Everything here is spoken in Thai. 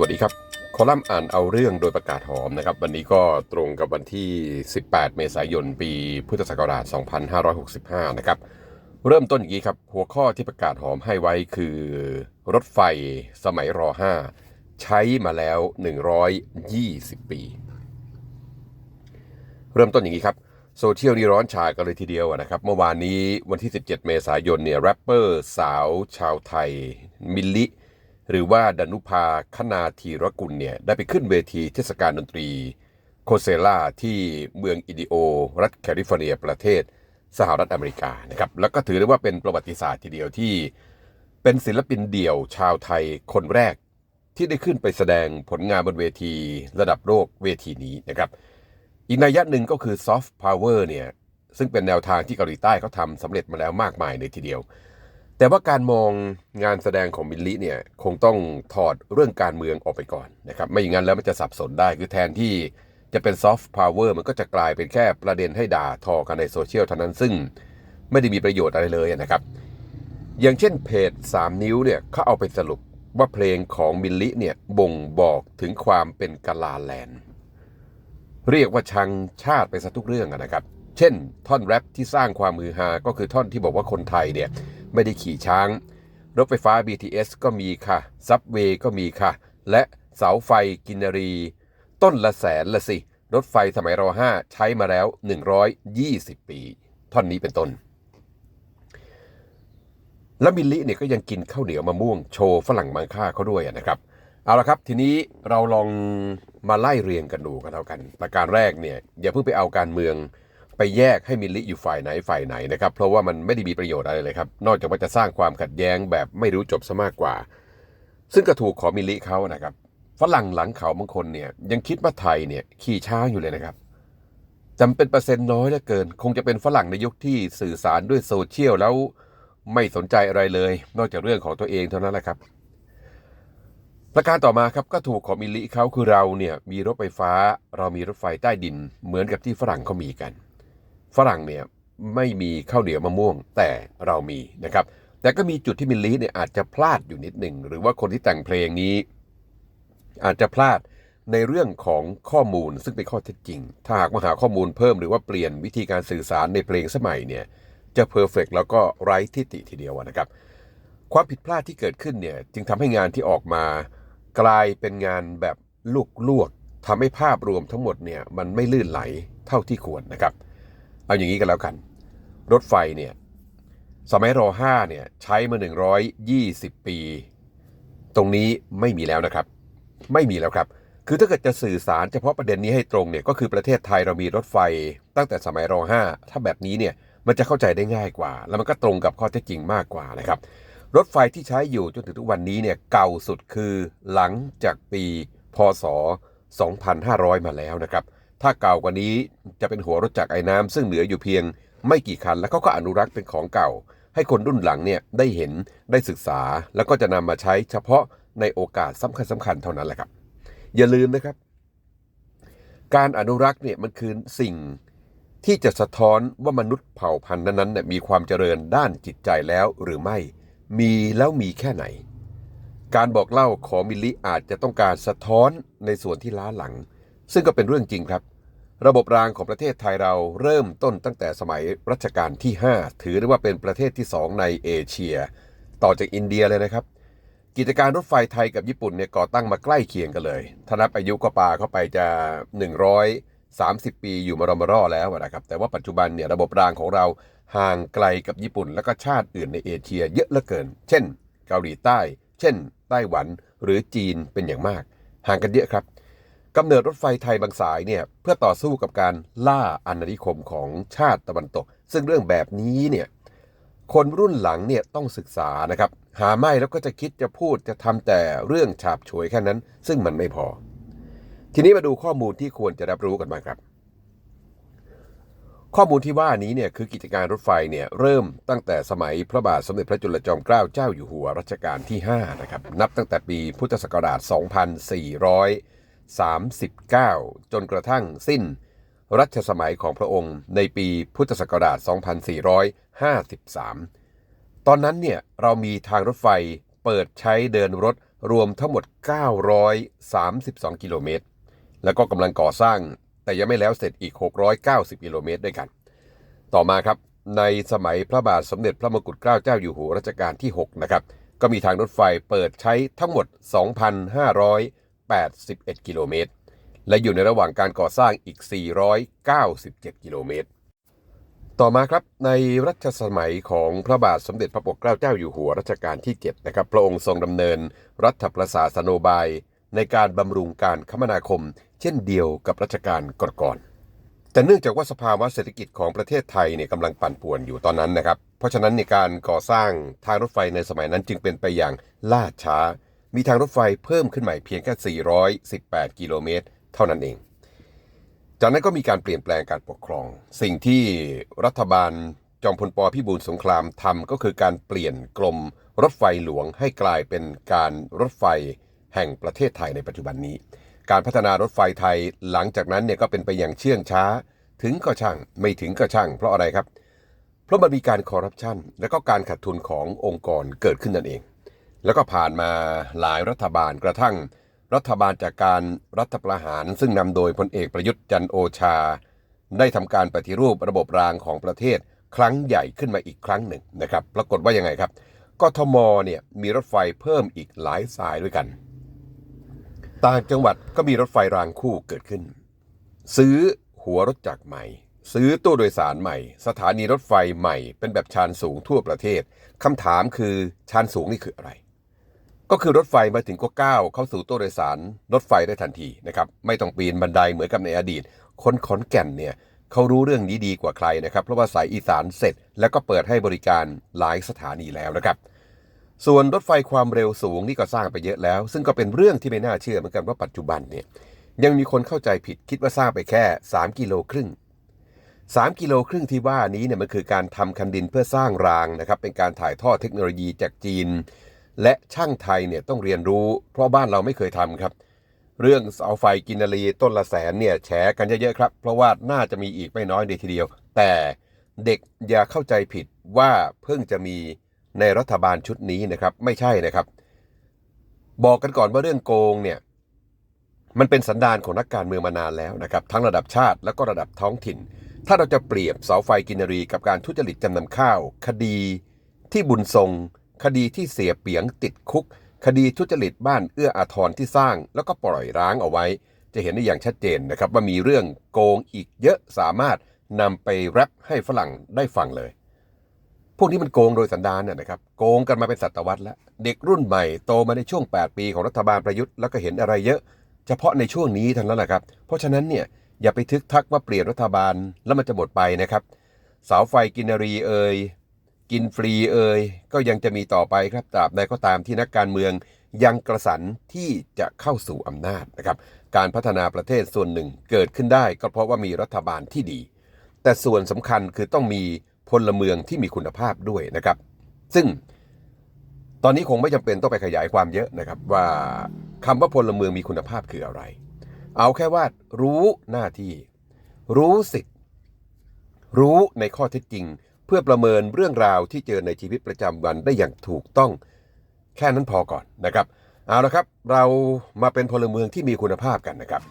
วัสดีครับ คอลัมน์อ่านเอาเรื่องโดยประกาศหอมนะครับ วันนี้ก็ตรงกับวันที่ 18 เมษายน ปีพุทธศักราช 2565 นะครับ เริ่มต้นอย่างนี้ครับ หัวข้อที่ประกาศหอมให้ไว้คือ รถไฟสมัยร5ใช้มาแล้ว 120 ปี เริ่มต้นอย่างนี้ครับโซเชียลนี่ร้อนฉากันเลยทีเดียวนะครับ เมื่อวานนี้วันที่ 17 เมษายนเนี่ยแรปเปอร์สาวชาวไทย มิลลิ หรือว่าดนุภาคณาธีรกุลเนี่ยได้ไปขึ้นเวทีเทศกาลดนตรีโคเซล่าที่เมืองอิดิโอ รัฐแคลิฟอร์เนียประเทศสหรัฐอเมริกานะครับแล้วก็ถือได้ว่าเป็นประวัติศาสตร์ทีเดียวที่ เป็นศิลปินเดี่ยวชาวไทยคนแรก ที่ได้ขึ้นไปแสดงผลงานบนเวทีระดับโลกเวทีนี้นะครับอีกนัยยะหนึ่งก็คือซอฟต์พาวเวอร์เนี่ยซึ่งเป็นแนวทางที่เกาหลีใต้เขาทำสำเร็จมาแล้วมากมายเลยทีเดียว แต่ว่าการมองงานแสดงของมิลลิเนี่ยคงต้องถอดเรื่องการเมืองออกไปก่อนนะครับไม่อย่างนั้นแล้วมันจะสับสนได้คือแทนที่จะเป็นซอฟต์พาวเวอร์มันก็จะกลายเป็นแค่ประเด็นให้ด่าทอกันในโซเชียลเท่านั้นซึ่งไม่ได้มีประโยชน์อะไรเลยนะครับ อย่างเช่นเพจ 3 นิ้วเนี่ยเขาเอาไปสรุปว่าเพลงของมิลลิเนี่ยบ่งบอกถึงความเป็นกาลาแลนด์เรียกว่าชังชาติไปซะทุกเรื่องนะครับ เช่น ท่อนแรปที่สร้างความมือฮาก็คือท่อนที่บอกว่าคนไทยเนี่ย ไม่ได้ขี่ช้าง รถไฟฟ้า BTS ก็มีค่ะซับเวย์ก็มีค่ะ และเสาไฟกินารี ต้นละแสนละสิ รถไฟสมัยร5ใช้มาแล้ว 120 ปี ท่อนนี้เป็นต้น แล้วมิลลิเนี่ยก็ยังกินข้าวเหนียวมะม่วงโชว์ฝรั่งมังค่าเขาด้วยนะครับเอาละครับทีนี้เราลองมาไล่เรียงกันดูกันแล้วกัน ประการแรกเนี่ยอย่าเพิ่งไปเอาการเมือง ไปแยกให้มิลลิอยู่ฝ่ายไหนฝ่ายไหนนะครับ เพราะว่ามันไม่ได้มีประโยชน์อะไรเลยครับ นอกจากว่าจะสร้างความขัดแย้งแบบไม่รู้จบซะมากกว่า ซึ่งก็ถูกขอมิลลิเขานะครับฝรั่งหลังเขาบางคนเนี่ยยังคิดว่าไทยเนี่ยขี่ช้างอยู่เลยนะครับจำเป็นเปอร์เซ็นต์น้อยเหลือเกิน คงจะเป็นฝรั่งในยุคที่สื่อสารด้วยโซเชียลแล้วไม่สนใจอะไรเลย นอกจากเรื่องของตัวเองเท่านั้นแหละครับ ประการต่อมาครับก็ถูกของมิลลิเขาคือเราเนี่ยมีรถไฟฟ้า เรามีรถไฟใต้ดิน เหมือนกับที่ฝรั่งเขามีกัน ฝรั่งเนี่ยไม่มีข้าวเหนียวมะม่วงแต่เรามีนะครับ แต่ก็มีจุดที่มิลลิเนี่ยอาจจะพลาดอยู่นิดหนึ่ง หรือว่าคนที่แต่งเพลงนี้ อาจจะพลาดในเรื่องของข้อมูลซึ่งเป็นข้อเท็จจริง ถ้าหากมาหาข้อมูลเพิ่มหรือว่าเปลี่ยนวิธีการสื่อสารในเพลงสมัยเนี่ยจะเพอร์เฟกแล้วก็ไร้ทิฏฐิทีเดียวนะครับ ความผิดพลาดที่เกิดขึ้นเนี่ยจึงทำให้งานที่ออกมากลายเป็นงานแบบลูกลวกๆทำให้ภาพรวมทั้งหมดเนี่ยมันไม่ลื่นไหลเท่าที่ควรนะครับ เอาอย่างนี้กันแล้วกัน รถไฟเนี่ยสมัยร5เนี่ยใช้มา 120 ปี ตรงนี้ไม่มีแล้วนะครับ ไม่มีแล้วครับ คือถ้าเกิดจะสื่อสารเฉพาะประเด็นนี้ให้ตรงเนี่ยก็คือประเทศไทยเรามีรถไฟตั้งแต่สมัยร5ถ้าแบบนี้เนี่ยมันจะเข้าใจได้ง่ายกว่า แล้วมันก็ตรงกับข้อเท็จจริงมากกว่านะครับรถไฟที่ใช้อยู่จนถึงทุกวันนี้เนี่ยเก่าสุดคือหลังจากปีพศ 2500 มาแล้วนะครับ ถ้าเก่ากว่านี้จะเป็นหัวรถจักรไอ้น้ำซึ่งเหลืออยู่เพียงไม่กี่คัน แล้วเขาก็อนุรักษ์เป็นของเก่า ให้คนรุ่นหลังเนี่ยได้เห็นได้ศึกษา แล้วก็จะนำมาใช้เฉพาะในโอกาสสำคัญสคัญๆเท่านั้นแหละครับ อย่าลืมนะครับ การอนุรักษ์เนี่ยมันคือสิ่งที่จะสะท้อนว่ามนุษย์เผ่าพันธุ์นั้นๆเนี่ยมีความเจริญด้านจิตใจแล้วหรือไม่ มีแล้วมีแค่ไหน การบอกเล่าของมิลลิอาจจะต้องการสะท้อนในส่วนที่ล้าหลัง ซึ่งก็เป็นเรื่องจริงครับ ระบบรางของประเทศไทยเราเริ่มต้นตั้งแต่สมัยรัชกาลที่ 5 ถือได้ว่าเป็นประเทศที่ 2 ในเอเชีย ต่อจากอินเดียเลยนะครับ กิจการรถไฟไทยกับญี่ปุ่นเนี่ยก่อตั้งมาใกล้เคียงกันเลยถ้านับอายุก็ปาเข้าไปจะ 130 ปีอยู่มารอมารอแล้วนะครับ แต่ว่าปัจจุบันเนี่ยระบบรางของเราห่างไกลกับญี่ปุ่น และก็ชาติอื่นในเอเชีย เยอะเหลือเกิน เช่น เกาหลีใต้ เช่น ไต้หวันหรือจีนเป็นอย่างมาก ห่างกันเยอะครับ กำเนิดรถไฟไทยบางสายเนี่ยเพื่อต่อสู้กับการล่าอาณานิคมของชาติตะวันตก ซึ่งเรื่องแบบนี้เนี่ยคนรุ่นหลังเนี่ยต้องศึกษานะครับ หาไม่แล้วก็จะคิดจะพูดจะทำแต่เรื่องฉาบฉวยแค่นั้น ซึ่งมันไม่พอ ทีนี้มาดูข้อมูลที่ควรจะรับรู้กันบ้างครับ ข้อมูลที่ว่านี้เนี่ยคือกิจการรถไฟเนี่ยเริ่มตั้งแต่สมัยพระบาทสมเด็จพระจุลจอมเกล้าเจ้าอยู่หัวรัชกาลที่5นะครับนับตั้งแต่ปีพุทธศักราช 2400 39 จนกระทั่งสิ้น รัชสมัยของพระองค์ในปีพุทธศักราช 2453 ตอนนั้นเนี่ยเรามีทางรถไฟเปิดใช้เดินรถรวมทั้งหมด 932 กิโลเมตร แล้วก็กำลังก่อสร้างแต่ยังไม่แล้วเสร็จอีก 690 กิโลเมตรด้วยกัน ต่อมาครับในสมัยพระบาทสมเด็จพระมงกุฎเกล้าเจ้าอยู่หัวรัชกาลที่ 6 นะครับ ก็มีทางรถไฟเปิดใช้ทั้งหมด 81 กิโลเมตร และอยู่ในระหว่างการก่อสร้างอีก 497 กิโลเมตร ต่อมาครับในรัชสมัยของพระบาทสมเด็จพระปกเกล้าเจ้าอยู่หัวรัชกาลที่ 7 นะครับ พระองค์ทรงดำเนิน รัฐประศาสนบาย ในการบำรุงการคมนาคม เช่นเดียวกับรัชกาลก่อนๆแต่เนื่องจากว่าสภาวะเศรษฐกิจของประเทศไทยเนี่ยกำลังปั่นป่วนอยู่ตอนนั้นนะครับ เพราะฉะนั้นในการก่อสร้างทางรถไฟในสมัยนั้นจึงเป็นไปอย่างล่าช้า มีทางรถไฟเพิ่มขึ้นใหม่เพียงแค่ 418 กิโลเมตร เท่านั้นเอง จากนั้นก็มีการเปลี่ยนแปลงการปกครอง สิ่งที่รัฐบาลจอมพลปพิบูลสงครามทำก็คือการเปลี่ยนกรมรถไฟหลวงให้กลายเป็นการรถไฟแห่งประเทศไทยในปัจจุบันนี้ การพัฒนารถไฟไทยหลังจากนั้นเนี่ยก็เป็นไปอย่างเชื่องช้า ถึงก็ช่าง ไม่ถึงก็ช่าง เพราะอะไรครับ เพราะมันมีการคอร์รัปชันและก็การขาดทุนขององค์กรเกิดขึ้นนั่นเอง แล้วก็ผ่านมาหลายรัฐบาลกระทั่ง รัฐบาลจากการรัฐประหารซึ่งนำโดยพลเอกประยุทธ์จันโอชา ได้ทำการปฏิรูประบบรางของประเทศครั้งใหญ่ขึ้นมาอีกครั้งหนึ่งนะครับ ปรากฏว่ายังไงครับกทมเนี่ยมีรถไฟเพิ่มอีกหลายสายด้วยกัน ต่างจังหวัดก็มีรถไฟรางคู่เกิดขึ้น ซื้อหัวรถจักรใหม่ ซื้อตู้โดยสารใหม่ สถานีรถไฟใหม่ เป็นแบบชานสูงทั่วประเทศคำถามคือชานสูงนี่คืออะไร ก็คือรถไฟมาถึงก็ก้าวเข้าสู่ตู้โดยสารรถไฟได้ทันทีนะครับไม่ต้องปีนบันไดเหมือนกับในอดีต คนขอนแก่นเนี่ยเขารู้เรื่องนี้ดีกว่าใครนะครับ เพราะว่าสายอีสานเสร็จ แล้วก็เปิดให้บริการหลายสถานีแล้วนะครับ ส่วนรถไฟความเร็วสูงนี่ก็สร้างไปเยอะแล้ว ซึ่งก็เป็นเรื่องที่ไม่น่าเชื่อเหมือนกันว่าปัจจุบันเนี่ยยังมีคนเข้าใจผิดคิดว่าสร้างไปแค่ 3 กิโลครึ่ง3 กิโลครึ่งที่ว่านี้เนี่ยมันคือการทำคันดินเพื่อสร้างรางนะครับเป็นการถ่ายทอดเทคโนโลยีจากจีน และช่างไทยเนี่ยต้องเรียนรู้ เพราะบ้านเราไม่เคยทำครับ เรื่องเสาไฟกินนารีต้นละแสนเนี่ยแฉกันเยอะๆครับ เพราะว่าน่าจะมีอีกไม่น้อยในทีเดียว แต่เด็กอย่าเข้าใจผิดว่าเพิ่งจะมีในรัฐบาลชุดนี้นะครับ ไม่ใช่นะครับ บอกกันก่อนว่าเรื่องโกงเนี่ยมันเป็นสันดานของนักการเมืองมานานแล้วนะครับ ทั้งระดับชาติและก็ระดับท้องถิ่น ถ้าเราจะเปรียบเสาไฟกินนารีกับการทุจริตจำนำข้าว คดีที่บุญทรง คดีที่เสียเปียงติดคุก คดีทุจริตบ้านเอื้ออาทรที่สร้าง แล้วก็ปล่อยร้างเอาไว้ จะเห็นได้อย่างชัดเจนนะครับว่ามีเรื่องโกงอีกเยอะสามารถนำไปแรปให้ฝรั่งได้ฟังเลย พวกนี้มันโกงโดยสันดานน่ะนะครับ โกงกันมาเป็นศตวรรษแล้ว เด็กรุ่นใหม่โตมาในช่วง 8 ปีของรัฐบาลประยุทธ์แล้วก็เห็นอะไรเยอะ เฉพาะในช่วงนี้ท่านั้นแหละครับ เพราะฉะนั้นเนี่ยอย่าไปทึกทักว่าเปลี่ยนรัฐบาลแล้วมันจะหมดไปนะครับ เสาไฟกินารีเอ่ย กินฟรีเอ่ยก็ยังจะมีต่อไปครับตราบใดก็ตามที่นักการเมืองยังกระสันที่จะเข้าสู่อำนาจนะครับการพัฒนาประเทศส่วนหนึ่งเกิดขึ้นได้ก็เพราะว่ามีรัฐบาลที่ดี แต่ส่วนสำคัญคือต้องมีพลเมืองที่มีคุณภาพด้วยนะครับ ซึ่งตอนนี้คงไม่จำเป็นต้องไปขยายความเยอะนะครับ ว่าคำว่าพลเมืองมีคุณภาพคืออะไร เอาแค่ว่ารู้หน้าที่ รู้สิทธิ์รู้ในข้อเท็จจริง เพื่อประเมินเรื่องราวที่เจอในชีวิตประจำวันได้อย่างถูกต้อง แค่นั้นพอก่อนนะครับ เอาละครับ เรามาเป็นพลเมืองที่มีคุณภาพกันนะครับ